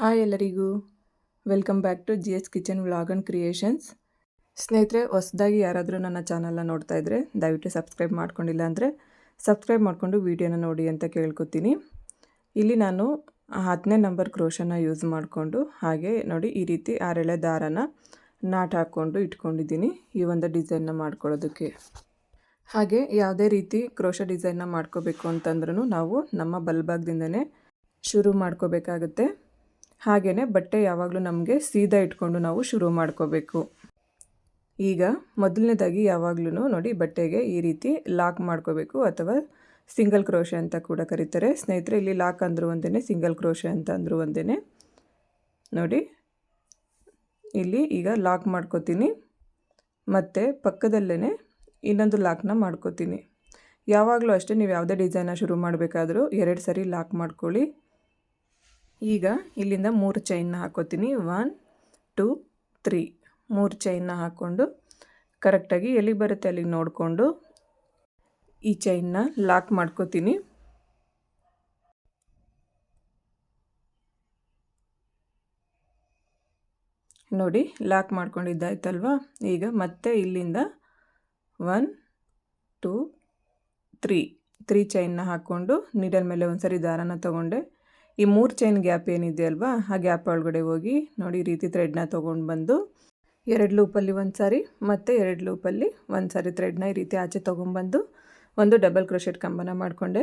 Hi ಎಲ್ಲರಿಗೂ. Welcome back to G S kitchen vlog and creations ಸ್ನೇಹಿತರೆ, ಹೊಸದಾಗಿ ಯಾರಾದರೂ ನನ್ನ ಚಾನಲ್ನ ನೋಡ್ತಾ ಇದ್ದರೆ ದಯವಿಟ್ಟು ಸಬ್ಸ್ಕ್ರೈಬ್ ಮಾಡ್ಕೊಂಡಿಲ್ಲ ಅಂದರೆ ಸಬ್ಸ್ಕ್ರೈಬ್ ಮಾಡಿಕೊಂಡು ವೀಡಿಯೋನ ನೋಡಿ ಅಂತ ಕೇಳ್ಕೊತೀನಿ. ಇಲ್ಲಿ ನಾನು ಹತ್ತನೇ ನಂಬರ್ ಕ್ರೋಶನ ಯೂಸ್ ಮಾಡಿಕೊಂಡು ಹಾಗೆ ನೋಡಿ ಈ ರೀತಿ ಆರೆಳೆ ದಾರನ ನಾಟ್ ಹಾಕ್ಕೊಂಡು ಇಟ್ಕೊಂಡಿದ್ದೀನಿ ಈ ಒಂದು ಡಿಸೈನ್ನ ಮಾಡ್ಕೊಳ್ಳೋದಕ್ಕೆ. ಹಾಗೆ ಯಾವುದೇ ರೀತಿ ಕ್ರೋಶ ಡಿಸೈನ್ನ ಮಾಡ್ಕೋಬೇಕು ಅಂತಂದ್ರೂ ನಾವು ನಮ್ಮ ಬಲ್ಭಾಗದಿಂದನೇ ಶುರು ಮಾಡ್ಕೋಬೇಕಾಗುತ್ತೆ. ಹಾಗೆಯೇ ಬಟ್ಟೆ ಯಾವಾಗಲೂ ನಮಗೆ ಸೀದಾ ಇಟ್ಕೊಂಡು ನಾವು ಶುರು ಮಾಡ್ಕೋಬೇಕು. ಈಗ ಮೊದಲನೇದಾಗಿ ಯಾವಾಗಲೂ ನೋಡಿ ಬಟ್ಟೆಗೆ ಈ ರೀತಿ ಲಾಕ್ ಮಾಡ್ಕೋಬೇಕು ಅಥವಾ ಸಿಂಗಲ್ ಕ್ರೋಶೆ ಅಂತ ಕೂಡ ಕರೀತಾರೆ. ಸ್ನೇಹಿತರೆ, ಇಲ್ಲಿ ಲಾಕ್ ಅಂದರೂ ಒಂದೇ ಸಿಂಗಲ್ ಕ್ರೋಶೆ ಅಂತ ಅಂದರೂ ಒಂದೇ ನೋಡಿ, ಇಲ್ಲಿ ಈಗ ಲಾಕ್ ಮಾಡ್ಕೋತೀನಿ. ಮತ್ತು ಪಕ್ಕದಲ್ಲೇ ಇನ್ನೊಂದು ಲಾಕ್ನ ಮಾಡ್ಕೋತೀನಿ. ಯಾವಾಗಲೂ ಅಷ್ಟೇ, ನೀವು ಯಾವುದೇ ಡಿಸೈನ ಶುರು ಮಾಡಬೇಕಾದರೂ ಎರಡು ಸರಿ ಲಾಕ್ ಮಾಡ್ಕೊಳ್ಳಿ. ಈಗ ಇಲ್ಲಿಂದ ಮೂರು ಚೈನ್ನ ಹಾಕೋತೀನಿ. ಒನ್ ಟೂ ತ್ರೀ ಮೂರು ಚೈನ್ನ ಹಾಕ್ಕೊಂಡು ಕರೆಕ್ಟಾಗಿ ಎಲ್ಲಿಗೆ ಬರುತ್ತೆ ಅಲ್ಲಿಗೆ ನೋಡಿಕೊಂಡು ಈ ಚೈನ್ನ ಲಾಕ್ ಮಾಡ್ಕೋತೀನಿ. ನೋಡಿ ಲಾಕ್ ಮಾಡ್ಕೊಂಡಿದ್ದಾಯ್ತಲ್ವಾ? ಈಗ ಮತ್ತೆ ಇಲ್ಲಿಂದ ಒನ್ ಟೂ ತ್ರೀ ತ್ರೀ ಚೈನ್ನ ಹಾಕ್ಕೊಂಡು ನೀಡಲ್ ಮೇಲೆ ಒಂದು ಸರಿ ದಾರನ ತೊಗೊಂಡೆ. ಈ ಮೂರು ಚೈನ್ ಗ್ಯಾಪ್ ಏನಿದೆ ಅಲ್ವಾ, ಆ ಗ್ಯಾಪ್ ಒಳಗಡೆ ಹೋಗಿ ನೋಡಿ ರೀತಿ ಥ್ರೆಡ್ನ ತೊಗೊಂಡು ಬಂದು ಎರಡು ಲೂಪಲ್ಲಿ ಒಂದು ಸಾರಿ ಮತ್ತು ಎರಡು ಲೂಪಲ್ಲಿ ಒಂದು ಸಾರಿ ಥ್ರೆಡ್ನ ಈ ರೀತಿ ಆಚೆ ತೊಗೊಂಬಂದು ಒಂದು ಡಬಲ್ ಕ್ರೋಶೆಟ್ ಕಂಬನ ಮಾಡಿಕೊಂಡೆ.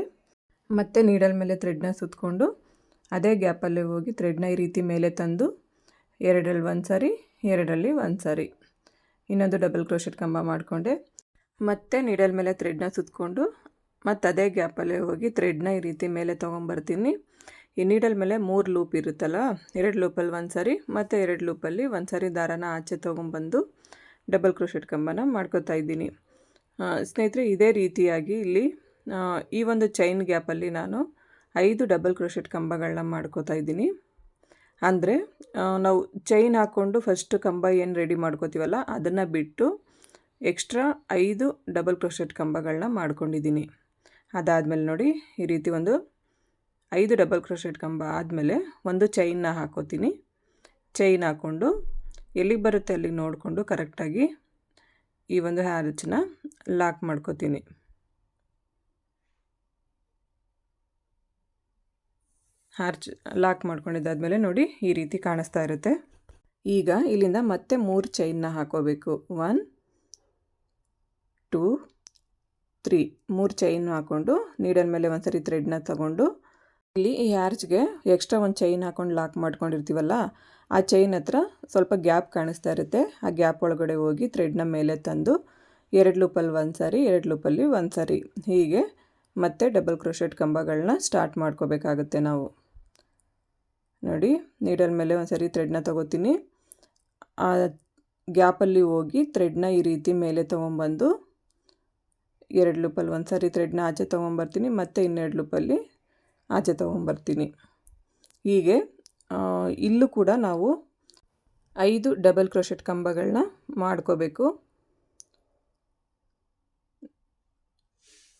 ಮತ್ತು ನೀಡಲ್ ಮೇಲೆ ಥ್ರೆಡ್ನ ಸುತ್ತಕೊಂಡು ಅದೇ ಗ್ಯಾಪಲ್ಲೇ ಹೋಗಿ ಥ್ರೆಡ್ನ ಈ ರೀತಿ ಮೇಲೆ ತಂದು ಎರಡರಲ್ಲಿ ಒಂದು ಸಾರಿ, ಎರಡರಲ್ಲಿ ಒಂದು ಸಾರಿ ಇನ್ನೊಂದು ಡಬಲ್ ಕ್ರೋಶೆಟ್ ಕಂಬ ಮಾಡಿಕೊಂಡೆ. ಮತ್ತು ನೀಡಲ್ ಮೇಲೆ ಥ್ರೆಡ್ನ ಸುತ್ತಕೊಂಡು ಮತ್ತು ಅದೇ ಗ್ಯಾಪಲ್ಲೇ ಹೋಗಿ ಥ್ರೆಡ್ನ ಈ ರೀತಿ ಮೇಲೆ ತೊಗೊಂಬರ್ತೀನಿ ಈ ನೀಡಲ್ ಮೇಲೆ ಮೂರು ಲೂಪ್ ಇರುತ್ತಲ್ಲ, ಎರಡು ಲೂಪಲ್ಲಿ ಒಂದು ಸಾರಿ ಮತ್ತು ಎರಡು ಲೂಪಲ್ಲಿ ಒಂದು ಸಾರಿ ದಾರನ ಆಚೆ ತೊಗೊಂಬಂದು ಡಬಲ್ ಕ್ರೋಶೆಟ್ ಕಂಬನ ಮಾಡ್ಕೋತಾ ಇದ್ದೀನಿ. ಸ್ನೇಹಿತರೆ, ಇದೇ ರೀತಿಯಾಗಿ ಇಲ್ಲಿ ಈ ಒಂದು ಚೈನ್ ಗ್ಯಾಪಲ್ಲಿ ನಾನು ಐದು ಡಬಲ್ ಕ್ರೋಶೆಟ್ ಕಂಬಗಳನ್ನ ಮಾಡ್ಕೋತಾ ಇದ್ದೀನಿ. ಅಂದರೆ ನಾವು ಚೈನ್ ಹಾಕ್ಕೊಂಡು ಫಸ್ಟ್ ಕಂಬ ಏನು ರೆಡಿ ಮಾಡ್ಕೋತೀವಲ್ಲ, ಅದನ್ನು ಬಿಟ್ಟು ಎಕ್ಸ್ಟ್ರಾ ಐದು ಡಬಲ್ ಕ್ರೋಶೆಟ್ ಕಂಬಗಳನ್ನ ಮಾಡ್ಕೊಂಡಿದ್ದೀನಿ. ಅದಾದಮೇಲೆ ನೋಡಿ, ಈ ರೀತಿ ಒಂದು ಐದು ಡಬಲ್ ಕ್ರೋಶೆಟ್ ಕಂಬ ಆದಮೇಲೆ ಒಂದು ಚೈನ್ನ ಹಾಕೋತೀನಿ. ಚೈನ್ ಹಾಕ್ಕೊಂಡು ಎಲ್ಲಿಗೆ ಬರುತ್ತೆ ಅಲ್ಲಿಗೆ ನೋಡಿಕೊಂಡು ಕರೆಕ್ಟಾಗಿ ಈ ಒಂದು ಹ್ಯಾರಚನ್ನ ಲಾಕ್ ಮಾಡ್ಕೋತೀನಿ. ಹ್ಯಾರ್ಚ್ ಲಾಕ್ ಮಾಡ್ಕೊಂಡಿದ್ದಾದಮೇಲೆ ನೋಡಿ ಈ ರೀತಿ ಕಾಣಿಸ್ತಾ ಇರುತ್ತೆ. ಈಗ ಇಲ್ಲಿಂದ ಮತ್ತೆ ಮೂರು ಚೈನ್ನ ಹಾಕೋಬೇಕು. ಒನ್ ಟೂ ತ್ರೀ ಮೂರು ಚೈನ್ ಹಾಕ್ಕೊಂಡು ನೀಡಲ್ ಮೇಲೆ ಒಂದು ಸರಿ ಥ್ರೆಡ್ನ ತಗೊಂಡು ಇಲ್ಲಿ ಈ ಹ್ಯಾರ್ಚ್ಗೆ ಎಕ್ಸ್ಟ್ರಾ ಒಂದು ಚೈನ್ ಹಾಕೊಂಡು ಲಾಕ್ ಮಾಡ್ಕೊಂಡಿರ್ತೀವಲ್ಲ, ಆ ಚೈನ್ ಹತ್ರ ಸ್ವಲ್ಪ ಗ್ಯಾಪ್ ಕಾಣಿಸ್ತಾ ಇರುತ್ತೆ. ಆ ಗ್ಯಾಪ್ ಒಳಗಡೆ ಹೋಗಿ ಥ್ರೆಡ್ನ ಮೇಲೆ ತಂದು ಎರಡು ಲೂಪಲ್ಲಿ ಒಂದು ಸಾರಿ, ಎರಡು ಲೂಪಲ್ಲಿ ಒಂದು ಸಾರಿ ಹೀಗೆ ಮತ್ತೆ ಡಬಲ್ ಕ್ರೋಶೆಟ್ ಕಂಬಗಳನ್ನ ಸ್ಟಾರ್ಟ್ ಮಾಡ್ಕೋಬೇಕಾಗುತ್ತೆ ನಾವು. ನೋಡಿ, ನೀಡಲ್ ಮೇಲೆ ಒಂದು ಸಾರಿ ಥ್ರೆಡ್ನ ತೊಗೋತೀನಿ. ಆ ಗ್ಯಾಪಲ್ಲಿ ಹೋಗಿ ಥ್ರೆಡ್ನ ಈ ರೀತಿ ಮೇಲೆ ತೊಗೊಂಬಂದು ಎರಡು ಲೂಪಲ್ಲಿ ಒಂದು ಸಾರಿ ಥ್ರೆಡ್ನ ಆಚೆ ತೊಗೊಂಬರ್ತೀನಿ, ಮತ್ತು ಇನ್ನೆರಡು ಲೂಪಲ್ಲಿ ಆಚೆ ತೊಗೊಂಬರ್ತೀನಿ. ಹೀಗೆ ಇಲ್ಲೂ ಕೂಡ ನಾವು ಐದು ಡಬಲ್ ಕ್ರೋಶೆಟ್ ಕಂಬಗಳನ್ನ ಮಾಡ್ಕೋಬೇಕು.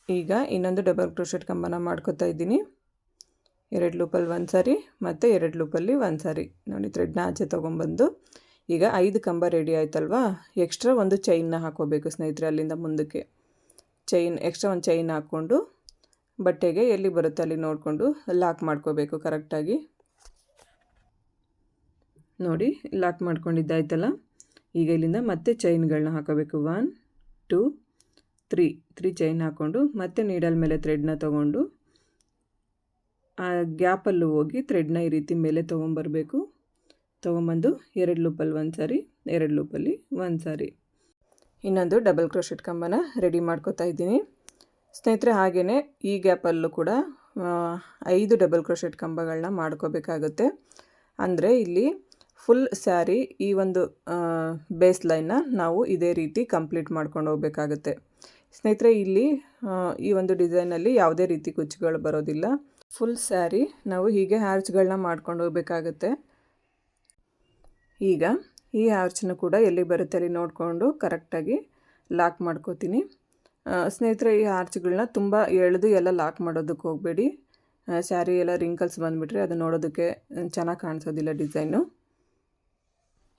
ಈಗ ಇನ್ನೊಂದು ಡಬಲ್ ಕ್ರೋಶೆಟ್ ಕಂಬನ ಮಾಡ್ಕೋತಾ ಇದ್ದೀನಿ. ಎರಡು ಲೂಪಲ್ಲಿ ಒಂದು ಸಾರಿ ಮತ್ತು ಎರಡು ಲೂಪಲ್ಲಿ ಒಂದು ಸಾರಿ. ನೋಡಿ ಥ್ರೆಡ್ನ ಆಚೆ ತೊಗೊಂಬಂದು. ಈಗ ಐದು ಕಂಬ ರೆಡಿ ಆಯ್ತಲ್ವಾ? ಎಕ್ಸ್ಟ್ರಾ ಒಂದು ಚೈನ್ನ ಹಾಕೋಬೇಕು ಸ್ನೇಹಿತರೆ ಅಲ್ಲಿಂದ ಮುಂದಕ್ಕೆ. ಚೈನ್ ಎಕ್ಸ್ಟ್ರಾ ಒಂದು ಚೈನ್ ಹಾಕ್ಕೊಂಡು ಬಟ್ಟೆಗೆ ಎಲ್ಲಿ ಬರುತ್ತೆ ಅಲ್ಲಿ ನೋಡಿಕೊಂಡು ಲಾಕ್ ಮಾಡ್ಕೋಬೇಕು ಕರೆಕ್ಟಾಗಿ. ನೋಡಿ, ಲಾಕ್ ಮಾಡ್ಕೊಂಡಿದ್ದಾಯ್ತಲ್ಲ? ಈಗ ಇಲ್ಲಿಂದ ಮತ್ತೆ ಚೈನ್ಗಳನ್ನ ಹಾಕೋಬೇಕು. One, two, three. Three chain ಹಾಕ್ಕೊಂಡು ಮತ್ತೆ ನೀಡಲ್ ಮೇಲೆ ಥ್ರೆಡ್ನ ತೊಗೊಂಡು, ಆ ಗ್ಯಾಪಲ್ಲೂ ಹೋಗಿ ಥ್ರೆಡ್ನ ಈ ರೀತಿ ಮೇಲೆ ತೊಗೊಂಬರಬೇಕು. ತೊಗೊಂಬಂದು ಎರಡು ಲೂಪಲ್ಲಿ ಒಂದು ಸಾರಿ, ಎರಡು ಲೂಪಲ್ಲಿ ಒಂದು ಸಾರಿ. ಇನ್ನೊಂದು ಡಬಲ್ ಕ್ರೋಶೆಟ್ ಕಂಬನ ರೆಡಿ ಮಾಡ್ಕೋತಾ ಇದ್ದೀನಿ. ಸ್ನೇಹಿತರೆ ಹಾಗೆಯೇ ಈ ಗ್ಯಾಪಲ್ಲೂ ಕೂಡ ಐದು ಡಬಲ್ ಕ್ರೋಶೆಟ್ ಕಂಬಗಳನ್ನ ಮಾಡ್ಕೋಬೇಕಾಗುತ್ತೆ. ಅಂದರೆ ಇಲ್ಲಿ ಫುಲ್ ಸ್ಯಾರಿ ಈ ಒಂದು ಬೇಸ್ ಲೈನ್ನ ನಾವು ಇದೇ ರೀತಿ ಕಂಪ್ಲೀಟ್ ಮಾಡ್ಕೊಂಡು ಹೋಗಬೇಕಾಗುತ್ತೆ. ಸ್ನೇಹಿತರೆ, ಇಲ್ಲಿ ಈ ಒಂದು ಡಿಸೈನಲ್ಲಿ ಯಾವುದೇ ರೀತಿ ಕುಚ್ಚುಗಳು ಬರೋದಿಲ್ಲ. ಫುಲ್ ಸ್ಯಾರಿ ನಾವು ಹೀಗೆ ಹ್ಯಾರ್ಚ್ಗಳನ್ನ ಮಾಡ್ಕೊಂಡು ಹೋಗಬೇಕಾಗುತ್ತೆ. ಈಗ ಈ ಹ್ಯಾರ್ಚನ್ನು ಕೂಡ ಎಲ್ಲಿ ಬರುತ್ತೆ ಅಲ್ಲಿ ನೋಡಿಕೊಂಡು ಕರೆಕ್ಟಾಗಿ ಲಾಕ್ ಮಾಡ್ಕೋತೀನಿ. ಸ್ನೇಹಿತರೆ, ಈ ಆರ್ಚ್ಗಳನ್ನ ತುಂಬ ಎಳೆದು ಎಲ್ಲ ಲಾಕ್ ಮಾಡೋದಕ್ಕೆ ಹೋಗಬೇಡಿ. ಸ್ಯಾರಿ ಎಲ್ಲ ರಿಂಕಲ್ಸ್ ಬಂದುಬಿಟ್ರೆ ಅದು ನೋಡೋದಕ್ಕೆ ಚೆನ್ನಾಗಿ ಕಾಣಿಸೋದಿಲ್ಲ ಡಿಸೈನು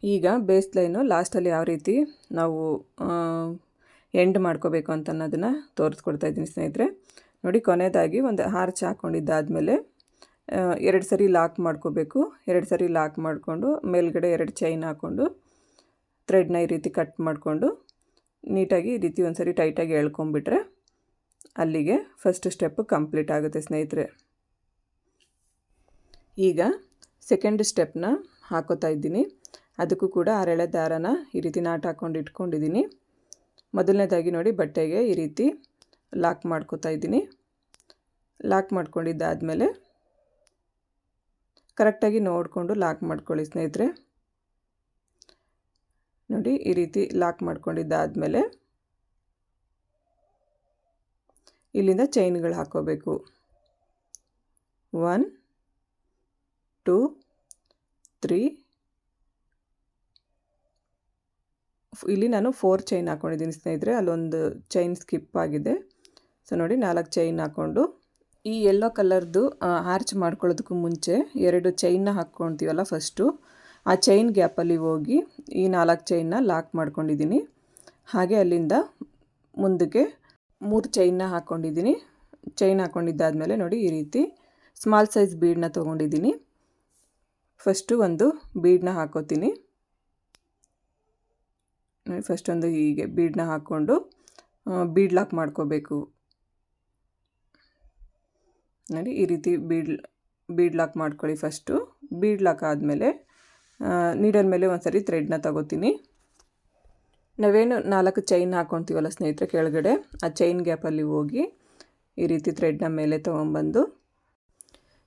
ಈಗ ಬೇಸ್ ಲೈನು ಲಾಸ್ಟಲ್ಲಿ ಯಾವ ರೀತಿ ನಾವು ಎಂಡ್ ಮಾಡ್ಕೋಬೇಕು ಅಂತ ಅನ್ನೋದನ್ನು ತೋರಿಸ್ಕೊಡ್ತಾ ಇದ್ದೀನಿ ಸ್ನೇಹಿತರೆ. ನೋಡಿ, ಕೊನೆಯದಾಗಿ ಒಂದು ಹಾರ್ಚ್ ಹಾಕ್ಕೊಂಡಿದ್ದಾದಮೇಲೆ ಎರಡು ಸರಿ ಲಾಕ್ ಮಾಡ್ಕೋಬೇಕು. ಎರಡು ಸರಿ ಲಾಕ್ ಮಾಡಿಕೊಂಡು, ಮೇಲ್ಗಡೆ ಎರಡು ಚೈನ್ ಹಾಕ್ಕೊಂಡು ಥ್ರೆಡ್ನ ಈ ರೀತಿ ಕಟ್ ಮಾಡಿಕೊಂಡು ನೀಟಾಗಿ ಈ ರೀತಿ ಒಂದು ಸರಿ ಟೈಟಾಗಿ ಎಳ್ಕೊಂಬಿಟ್ರೆ ಅಲ್ಲಿಗೆ ಫಸ್ಟ್ ಸ್ಟೆಪ್ ಕಂಪ್ಲೀಟ್ ಆಗುತ್ತೆ ಸ್ನೇಹಿತರೆ. ಈಗ ಸೆಕೆಂಡ್ ಸ್ಟೆಪ್ನ ಹಾಕೋತಾ ಇದ್ದೀನಿ. ಅದಕ್ಕೂ ಕೂಡ ಅರಳೆ ದಾರನ ಈ ರೀತಿ ನಾಟ್ ಹಾಕ್ಕೊಂಡು ಇಟ್ಕೊಂಡಿದ್ದೀನಿ. ಮೊದಲನೇದಾಗಿ ನೋಡಿ ಬಟ್ಟೆಗೆ ಈ ರೀತಿ ಲಾಕ್ ಮಾಡ್ಕೋತಾ ಇದ್ದೀನಿ. ಲಾಕ್ ಮಾಡ್ಕೊಂಡಿದ್ದಾದಮೇಲೆ ಕರೆಕ್ಟಾಗಿ ನೋಡಿಕೊಂಡು ಲಾಕ್ ಮಾಡ್ಕೊಳ್ಳಿ ಸ್ನೇಹಿತರೆ. ಈ ರೀತಿ ಲಾಕ್ ಮಾಡ್ಕೊಂಡಿದ್ದಾದಮೇಲೆ ಇಲ್ಲಿಂದ ಚೈನ್ಗಳು ಹಾಕೋಬೇಕು. One, two, three. ಇಲ್ಲಿ ನಾನು ಫೋರ್ ಚೈನ್ ಹಾಕ್ಕೊಂಡಿದ್ದೀನಿ ಸ್ನೇಹಿತರೆ, ಅಲ್ಲೊಂದು ಚೈನ್ ಸ್ಕಿಪ್ ಆಗಿದೆ. ಸೊ ನೋಡಿ, ನಾಲ್ಕು ಚೈನ್ ಹಾಕ್ಕೊಂಡು ಈ ಯೆಲ್ಲೋ ಕಲರ್ದು ಆರ್ಚ್ ಮಾಡ್ಕೊಳ್ಳೋದಕ್ಕೂ ಮುಂಚೆ ಎರಡು ಚೈನ್ನ ಹಾಕ್ಕೊಳ್ತೀವಲ್ಲ ಫಸ್ಟು. ಆ ಚೈನ್ ಗ್ಯಾಪಲ್ಲಿ ಹೋಗಿ ಈ ನಾಲ್ಕು ಚೈನ್ನ ಲಾಕ್ ಮಾಡ್ಕೊಂಡಿದ್ದೀನಿ. ಹಾಗೆ ಅಲ್ಲಿಂದ ಮುಂದಕ್ಕೆ ಮೂರು ಚೈನ್ನ ಹಾಕ್ಕೊಂಡಿದ್ದೀನಿ ಚೈನ್ ಹಾಕ್ಕೊಂಡಿದ್ದಾದಮೇಲೆ ನೋಡಿ ಈ ರೀತಿ ಸ್ಮಾಲ್ ಸೈಜ್ ಬೀಡನ್ನ ತೊಗೊಂಡಿದ್ದೀನಿ. ಫಸ್ಟು ಒಂದು ಬೀಡನ್ನ ಹಾಕೋತೀನಿ. ಫಸ್ಟ್ ಒಂದು ಹೀಗೆ ಬೀಡನ್ನ ಹಾಕ್ಕೊಂಡು ಬೀಡ್ ಲಾಕ್ ಮಾಡ್ಕೋಬೇಕು. ನೋಡಿ ಈ ರೀತಿ ಬೀಡ್ ಬೀಡ್ ಲಾಕ್ ಮಾಡ್ಕೊಳ್ಳಿ ಫಸ್ಟು ಬೀಡ್ ಲಾಕ್ ಆದಮೇಲೆ ನೀಡಲ್ ಮೇಲೆ ಒಂದು ಸರಿ ಥ್ರೆಡ್ನ ತಗೋತೀನಿ. ನಾವೇನು ನಾಲ್ಕು ಚೈನ್ ಹಾಕ್ಕೊತೀವಲ್ಲ ಸ್ನೇಹಿತರೆ ಕೆಳಗಡೆ, ಆ ಚೈನ್ ಗ್ಯಾಪಲ್ಲಿ ಹೋಗಿ ಈ ರೀತಿ ಥ್ರೆಡ್ನ ಮೇಲೆ ತೊಗೊಂಬಂದು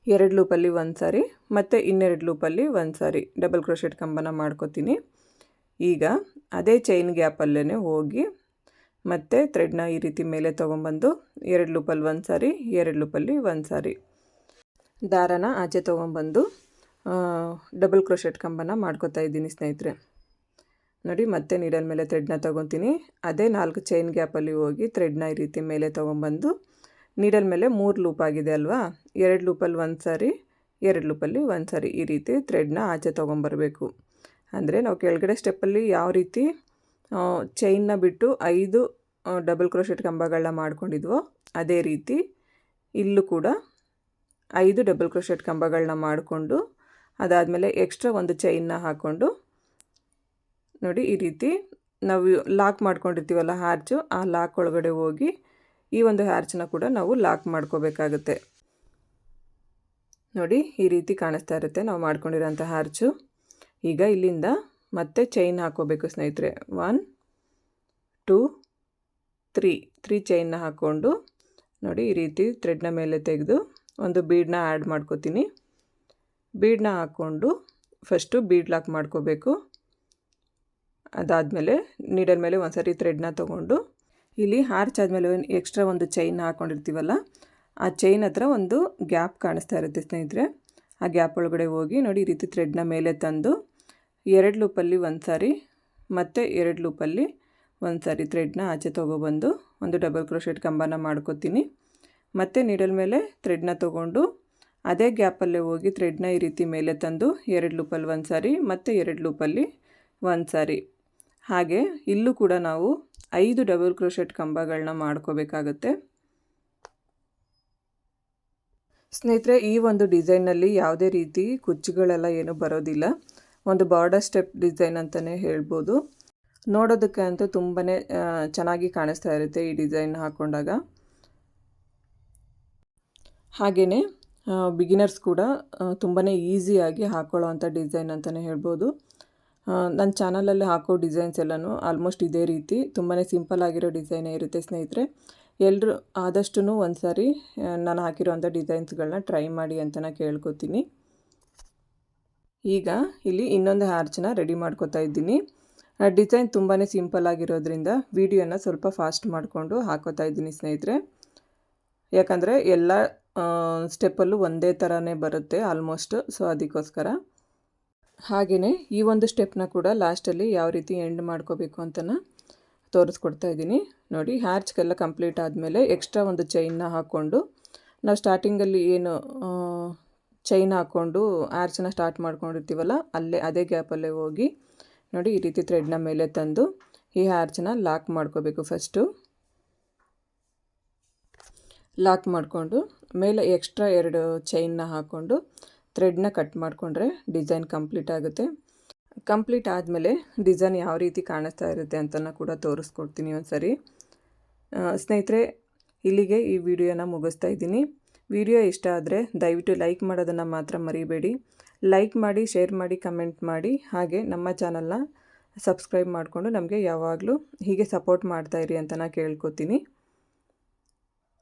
ಎರಡು ಲೂಪಲ್ಲಿ ಒಂದು ಸಾರಿ ಮತ್ತು ಇನ್ನೆರಡು ಲೂಪಲ್ಲಿ ಒಂದು ಸಾರಿ ಡಬಲ್ ಕ್ರೋಶೆಟ್ ಕಂಬನ ಮಾಡ್ಕೋತೀನಿ. ಈಗ ಅದೇ ಚೈನ್ ಗ್ಯಾಪಲ್ಲೇ ಹೋಗಿ ಮತ್ತು ಥ್ರೆಡ್ನ ಈ ರೀತಿ ಮೇಲೆ ತೊಗೊಂಬಂದು ಎರಡು ಲೂಪಲ್ಲಿ ಒಂದು ಸಾರಿ ಎರಡು ಲೂಪಲ್ಲಿ ಒಂದು ಸಾರಿ ದಾರನ ಆಚೆ ತೊಗೊಂಬಂದು ಡಬಲ್ ಕ್ರೋಶೆಟ್ ಕಂಬನ ಮಾಡ್ಕೋತಾ ಇದ್ದೀನಿ ಸ್ನೇಹಿತರೆ. ನೋಡಿ, ಮತ್ತೆ ನೀಡಲ್ ಮೇಲೆ ಥ್ರೆಡ್ನ ತೊಗೊತೀನಿ. ಅದೇ ನಾಲ್ಕು ಚೈನ್ ಗ್ಯಾಪಲ್ಲಿ ಹೋಗಿ ಥ್ರೆಡ್ನ ಈ ರೀತಿ ಮೇಲೆ ತೊಗೊಂಬಂದು ನೀಡಲ್ ಮೇಲೆ ಮೂರು ಲೂಪ್ ಆಗಿದೆ ಅಲ್ವಾ? ಎರಡು ಲೂಪಲ್ಲಿ ಒಂದು ಸಾರಿ, ಎರಡು ಲೂಪಲ್ಲಿ ಒಂದು ಸಾರಿ ಈ ರೀತಿ ಥ್ರೆಡ್ನ ಆಚೆ ತೊಗೊಂಬರಬೇಕು. ಅಂದರೆ ನಾವು ಕೆಳಗಡೆ ಸ್ಟೆಪ್ಪಲ್ಲಿ ಯಾವ ರೀತಿ ಚೈನ್ನ ಬಿಟ್ಟು ಐದು ಡಬಲ್ ಕ್ರೋಶೆಟ್ ಕಂಬಗಳನ್ನ ಮಾಡ್ಕೊಂಡಿದ್ವೋ, ಅದೇ ರೀತಿ ಇಲ್ಲೂ ಕೂಡ ಐದು ಡಬಲ್ ಕ್ರೋಶೆಟ್ ಕಂಬಗಳನ್ನ ಮಾಡಿಕೊಂಡು ಅದಾದಮೇಲೆ ಎಕ್ಸ್ಟ್ರಾ ಒಂದು ಚೈನ್ನ ಹಾಕ್ಕೊಂಡು ನೋಡಿ ಈ ರೀತಿ ನಾವು ಲಾಕ್ ಮಾಡ್ಕೊಂಡಿರ್ತೀವಲ್ಲ ಹ್ಯಾರ್ಚು ಆ ಲಾಕ್ ಒಳಗಡೆ ಹೋಗಿ ಈ ಒಂದು ಹ್ಯಾರ್ಚನ್ನ ಕೂಡ ನಾವು ಲಾಕ್ ಮಾಡ್ಕೋಬೇಕಾಗುತ್ತೆ. ನೋಡಿ ಈ ರೀತಿ ಕಾಣಿಸ್ತಾ ಇರುತ್ತೆ ನಾವು ಮಾಡ್ಕೊಂಡಿರೋಂಥ ಹ್ಯಾರ್ಚು ಈಗ ಇಲ್ಲಿಂದ ಮತ್ತೆ ಚೈನ್ ಹಾಕೋಬೇಕು ಸ್ನೇಹಿತರೆ. ಒನ್ ಟೂ ತ್ರೀ ತ್ರೀ ಚೈನ್ನ ಹಾಕ್ಕೊಂಡು ನೋಡಿ ಈ ರೀತಿ ಥ್ರೆಡ್ನ ಮೇಲೆ ತೆಗೆದು ಒಂದು ಬೀಡನ್ನ ಆ್ಯಡ್ ಮಾಡ್ಕೋತೀನಿ. ಬೀಡನ್ನ ಹಾಕ್ಕೊಂಡು ಫಸ್ಟು ಬೀಡ್ ಲಾಕ್ ಮಾಡ್ಕೋಬೇಕು. ಅದಾದಮೇಲೆ ನೀಡಲ್ ಮೇಲೆ ಒಂದು ಸರಿ ಥ್ರೆಡ್ನ ತೊಗೊಂಡು, ಇಲ್ಲಿ ಹಾರ್ಚ್ ಆದಮೇಲೆ ಎಕ್ಸ್ಟ್ರಾ ಒಂದು ಚೈನ್ ಹಾಕ್ಕೊಂಡಿರ್ತೀವಲ್ಲ ಆ ಚೈನ್ ಹತ್ರ ಒಂದು ಗ್ಯಾಪ್ ಕಾಣಿಸ್ತಾ ಇರುತ್ತೆ ಸ್ನೇಹಿತರೆ. ಆ ಗ್ಯಾಪ್ ಒಳಗಡೆ ಹೋಗಿ ನೋಡಿ ಈ ರೀತಿ ಥ್ರೆಡ್ನ ಮೇಲೆ ತಂದು, ಎರಡು ಲೂಪಲ್ಲಿ ಒಂದು ಸಾರಿ ಮತ್ತು ಎರಡು ಲೂಪಲ್ಲಿ ಒಂದು ಸಾರಿ ಥ್ರೆಡ್ನ ಆಚೆ ತೊಗೊಬಂದು ಒಂದು ಡಬಲ್ ಕ್ರೋಶೆಟ್ ಕಂಬನ ಮಾಡ್ಕೋತೀನಿ. ಮತ್ತು ನೀಡಲ್ ಮೇಲೆ ಥ್ರೆಡ್ನ ತೊಗೊಂಡು ಅದೇ ಗ್ಯಾಪಲ್ಲೇ ಹೋಗಿ ಥ್ರೆಡ್ನ ಈ ರೀತಿ ಮೇಲೆ ತಂದು ಎರಡು ಲೂಪಲ್ಲಿ ಒಂದು ಸಾರಿ ಮತ್ತು ಎರಡು ಲೂಪಲ್ಲಿ ಒಂದು ಸಾರಿ. ಹಾಗೆ ಇಲ್ಲೂ ಕೂಡ ನಾವು ಐದು ಡಬಲ್ ಕ್ರೋಶೆಟ್ ಕಂಬಗಳನ್ನ ಮಾಡ್ಕೋಬೇಕಾಗತ್ತೆ. ಸ್ನೇಹಿತರೆ, ಈ ಒಂದು ಡಿಸೈನಲ್ಲಿ ಯಾವುದೇ ರೀತಿ ಕುಚ್ಚುಗಳೆಲ್ಲ ಏನೂ ಬರೋದಿಲ್ಲ. ಒಂದು ಬಾರ್ಡರ್ ಸ್ಟೆಪ್ ಡಿಸೈನ್ ಅಂತಲೇ ಹೇಳ್ಬೋದು. ನೋಡೋದಕ್ಕೆ ಅಂತೂ ತುಂಬಾ ಚೆನ್ನಾಗಿ ಕಾಣಿಸ್ತಾ ಇರುತ್ತೆ ಈ ಡಿಸೈನ್ ಹಾಕ್ಕೊಂಡಾಗ ಹಾಗೆಯೇ ಬಿಗಿನರ್ಸ್ ಕೂಡ ತುಂಬಾ ಈಸಿಯಾಗಿ ಹಾಕ್ಕೊಳ್ಳೋ ಅಂಥ ಡಿಸೈನ್ ಅಂತಲೇ ಹೇಳ್ಬೋದು. ನನ್ನ ಚಾನಲಲ್ಲಿ ಹಾಕೋ ಡಿಸೈನ್ಸ್ ಎಲ್ಲನೂ ಆಲ್ಮೋಸ್ಟ್ ಇದೇ ರೀತಿ ತುಂಬಾ ಸಿಂಪಲ್ ಆಗಿರೋ ಡಿಸೈನೇ ಇರುತ್ತೆ ಸ್ನೇಹಿತರೆ. ಎಲ್ಲರೂ ಆದಷ್ಟು ಒಂದು ಸಾರಿ ನಾನು ಹಾಕಿರೋವಂಥ ಡಿಸೈನ್ಸ್ಗಳನ್ನ ಟ್ರೈ ಮಾಡಿ ಅಂತ ನಾನು ಕೇಳ್ಕೊತೀನಿ. ಈಗ ಇಲ್ಲಿ ಇನ್ನೊಂದು ಹ್ಯಾರ್ಚನ್ನ ರೆಡಿ ಮಾಡ್ಕೋತಾ ಇದ್ದೀನಿ. ಡಿಸೈನ್ ತುಂಬಾ ಸಿಂಪಲ್ ಆಗಿರೋದ್ರಿಂದ ವಿಡಿಯೋನ ಸ್ವಲ್ಪ ಫಾಸ್ಟ್ ಮಾಡಿಕೊಂಡು ಹಾಕೋತಾ ಇದ್ದೀನಿ ಸ್ನೇಹಿತರೆ. ಯಾಕಂದರೆ ಎಲ್ಲ ಸ್ಟೆಪ್ಪಲ್ಲೂ ಒಂದೇ ಥರನೇ ಬರುತ್ತೆ ಆಲ್ಮೋಸ್ಟ್ ಸೊ ಅದಕ್ಕೋಸ್ಕರ. ಹಾಗೆಯೇ ಈ ಒಂದು ಸ್ಟೆಪ್ನ ಕೂಡ ಲಾಸ್ಟಲ್ಲಿ ಯಾವ ರೀತಿ ಎಂಡ್ ಮಾಡ್ಕೋಬೇಕು ಅಂತನ ತೋರಿಸ್ಕೊಡ್ತಾ ಇದ್ದೀನಿ. ನೋಡಿ ಹ್ಯಾರ್ಚ್ಗೆಲ್ಲ ಕಂಪ್ಲೀಟ್ ಆದಮೇಲೆ ಎಕ್ಸ್ಟ್ರಾ ಒಂದು ಚೈನ್ನ ಹಾಕ್ಕೊಂಡು, ನಾವು ಸ್ಟಾರ್ಟಿಂಗಲ್ಲಿ ಏನು ಚೈನ್ ಹಾಕ್ಕೊಂಡು ಆರ್ಚನ್ನ ಸ್ಟಾರ್ಟ್ ಮಾಡ್ಕೊಂಡಿರ್ತೀವಲ್ಲ, ಅಲ್ಲೇ ಅದೇ ಗ್ಯಾಪಲ್ಲೇ ಹೋಗಿ, ನೋಡಿ ಈ ರೀತಿ ಥ್ರೆಡ್ನ ಮೇಲೆ ತಂದು ಈ ಹ್ಯಾರ್ಚನ್ನ ಲಾಕ್ ಮಾಡ್ಕೋಬೇಕು ಫಸ್ಟು ಲಾಕ್ ಮಾಡಿಕೊಂಡು ಮೇಲೆ ಎಕ್ಸ್ಟ್ರಾ ಎರಡು ಚೈನ್ನ ಹಾಕ್ಕೊಂಡು ಥ್ರೆಡ್ನ ಕಟ್ ಮಾಡಿಕೊಂಡ್ರೆ ಡಿಸೈನ್ ಕಂಪ್ಲೀಟ್ ಆಗುತ್ತೆ. ಕಂಪ್ಲೀಟ್ ಆದಮೇಲೆ ಡಿಸೈನ್ ಯಾವ ರೀತಿ ಕಾಣಿಸ್ತಾ ಇರುತ್ತೆ ಅಂತಲೂ ಕೂಡ ತೋರಿಸ್ಕೊಡ್ತೀನಿ ಒಂದು ಸರಿ ಸ್ನೇಹಿತರೆ, ಇಲ್ಲಿಗೆ ಈ ವಿಡಿಯೋನ ಮುಗಿಸ್ತಾ ಇದ್ದೀನಿ. ವಿಡಿಯೋ ಇಷ್ಟ ಆದರೆ ದಯವಿಟ್ಟು ಲೈಕ್ ಮಾಡೋದನ್ನು ಮಾತ್ರ ಮರಿಬೇಡಿ. ಲೈಕ್ ಮಾಡಿ ಶೇರ್ ಮಾಡಿ ಕಮೆಂಟ್ ಮಾಡಿ, ಹಾಗೆ ನಮ್ಮ ಚಾನಲ್ನ ಸಬ್ಸ್ಕ್ರೈಬ್ ಮಾಡಿಕೊಂಡು ನಮಗೆ ಯಾವಾಗಲೂ ಹೀಗೆ ಸಪೋರ್ಟ್ ಮಾಡ್ತಾಯಿರಿ ಅಂತ ನಾನು ಕೇಳ್ಕೊತೀನಿ.